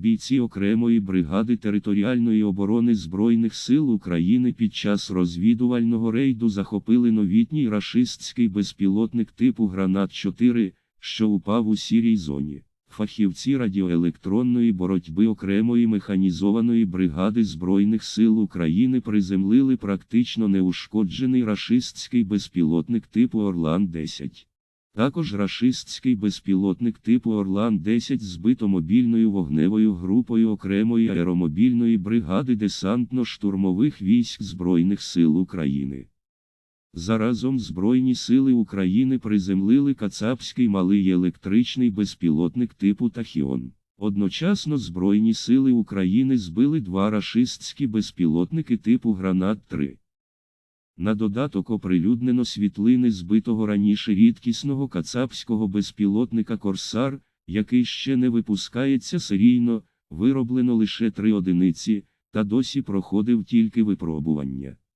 Бійці окремої бригади територіальної оборони Збройних сил України під час розвідувального рейду захопили новітній рашистський безпілотник типу Гранат-4, що упав у сірій зоні. Фахівці радіоелектронної боротьби окремої механізованої бригади Збройних сил України приземлили практично неушкоджений рашистський безпілотник типу Орлан-10. Також рашистський безпілотник типу Орлан-10 збито мобільною вогневою групою окремої аеромобільної бригади десантно-штурмових військ Збройних сил України. Заразом Збройні сили України приземлили кацапський малий електричний безпілотник типу Тахіон. Одночасно Збройні сили України збили два рашистські безпілотники типу Гранат-3. На додаток оприлюднено світлини збитого раніше рідкісного кацапського безпілотника Корсар, який ще не випускається серійно, вироблено лише три одиниці, та досі проходив тільки випробування.